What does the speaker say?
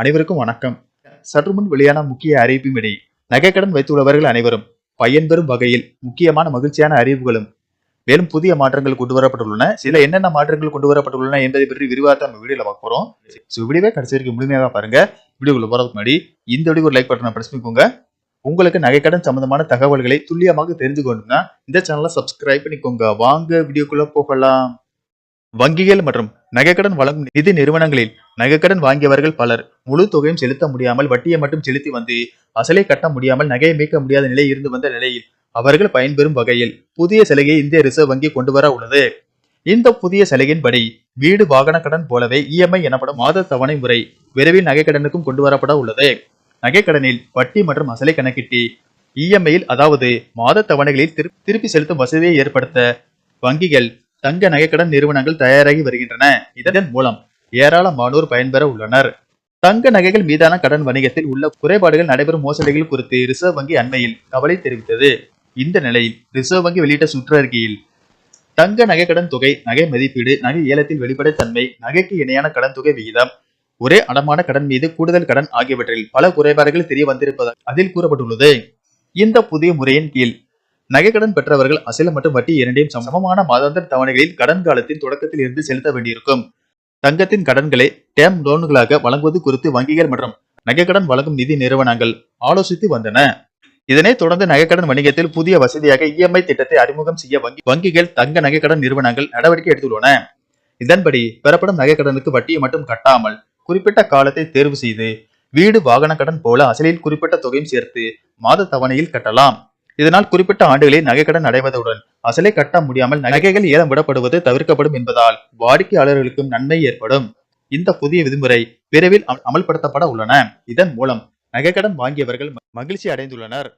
அனைவருக்கும் வணக்கம். சற்று முன் வெளியான முக்கிய அறிவிப்பின்படி நகைக்கடன் வைத்துள்ளவர்கள் அனைவரும் பயன்பெறும் வகையில் முக்கியமான மகிழ்ச்சியான அறிவிப்புகளும் மேலும் புதிய மாற்றங்கள் கொண்டு வரப்பட்டுள்ளன சில என்னென்ன மாற்றங்கள் கொண்டு வரப்பட்டுள்ளன என்பதை பற்றி விரிவாக நம்ம வீடியோல பார்க்க போறோம். ஸோ வீடியோவே கடைசி வரைக்கும் முழுமையாக பாருங்க. வீடியோக்குள்ள போறதுக்கு முன்னாடி இந்த வீடியோ லைக் பட்டனை பிரஸ் பண்ணிக்கோங்க. உங்களுக்கு நகைக்கடன் சம்பந்தமான தகவல்களை துல்லியமாக தெரிஞ்சுக்கணும்னா இந்த சேனலை சப்ஸ்கிரைப் பண்ணிக்கோங்க. வாங்க வீடியோக்குள்ள போகலாம். வங்கிகள் மற்றும் நகைக்கடன் வழங்கும் நிதி நிறுவனங்களில் நகைக்கடன் வாங்கியவர்கள் பலர் முழு தொகையும் செலுத்த முடியாமல் வட்டியை மட்டும் செலுத்தி வந்து அசலை கட்ட முடியாமல் நகையை மீட்க முடியாத நிலை இருந்து வந்த நிலையில் அவர்கள் பயன்பெறும் வகையில் புதிய சலுகையை இந்திய ரிசர்வ் வங்கி கொண்டு வர உள்ளது. இந்த புதிய சலுகையின்படி வீடு வாகன கடன் போலவே இஎம்ஐ எனப்படும் மாத தவணை முறை விரைவில் நகைக்கடனுக்கும் கொண்டு வரப்பட உள்ளது. நகைக்கடனில் வட்டி மற்றும் அசலை கணக்கிட்டு இஎம்ஐயில் அதாவது மாத தவணைகளில் திருப்பி செலுத்தும் வசதியை ஏற்படுத்த வங்கிகள் தங்க நகைக்கடன் நிறுவனங்கள் தயாராகி வருகின்றன. இதன் மூலம் ஏராளமானோர் பயன்பெற உள்ளனர். தங்க நகைகள் மீதான கடன் வணிகத்தில் உள்ள குறைபாடுகள் நடைபெறும் மோசடிகள் குறித்து ரிசர்வ் வங்கி அண்மையில் கவலை தெரிவித்தது. இந்த நிலையில் ரிசர்வ் வங்கி வெளியிட்ட சுற்றறிக்கையில் தங்க நகைக்கடன் தொகை நகை மதிப்பீடு நகை ஏலத்தில் வெளிப்படைத்தன்மை நகைக்கு இணையான கடன் தொகை விகிதம் ஒரே அடமான கடன் மீது கூடுதல் கடன் ஆகியவற்றில் பல குறைபாடுகள் தெரிய வந்திருப்பதாக அதில் கூறப்பட்டுள்ளது. இந்த புதிய முறையின் கீழ் நகைக்கடன் பெற்றவர்கள் அசில மற்றும் வட்டி இரண்டையும் சமமான மாதாந்திர தவணைகளில் கடன் காலத்தின் தொடக்கத்தில் இருந்து செலுத்த வேண்டியிருக்கும். தங்கத்தின் கடன்களை டேம் லோன்களாக வழங்குவது குறித்து வங்கிகள் மற்றும் நகைக்கடன் வழங்கும் நிதி நிறுவனங்கள் ஆலோசித்து வந்தன. இதனைத் தொடர்ந்து நகைக்கடன் வணிகத்தில் புதிய வசதியாக இஎம்ஐ திட்டத்தை அறிமுகம் செய்ய வங்கி வங்கிகள் தங்க நகைக்கடன் நிறுவனங்கள் நடவடிக்கை எடுத்துள்ளன. இதன்படி பெறப்படும் நகைக்கடனுக்கு வட்டியை மட்டும் கட்டாமல் குறிப்பிட்ட காலத்தை தேர்வு செய்து வீடு வாகன கடன் போல அசலில் குறிப்பிட்ட தொகையும் சேர்த்து மாத தவணையில் கட்டலாம். இதனால் குறிப்பிட்ட ஆண்டுகளில் நகைக்கடன் அடைவதுடன் அசலை கட்ட முடியாமல் நகைகள் ஏலம் விடப்படுவது தவிர்க்கப்படும் என்பதால் வாடிக்கையாளர்களுக்கும் நன்மை ஏற்படும். இந்த புதிய விதிமுறை விரைவில் அமல்படுத்தப்பட உள்ளன. இதன் மூலம் நகைக்கடன் வாங்கியவர்கள் மகிழ்ச்சி அடைந்துள்ளனர்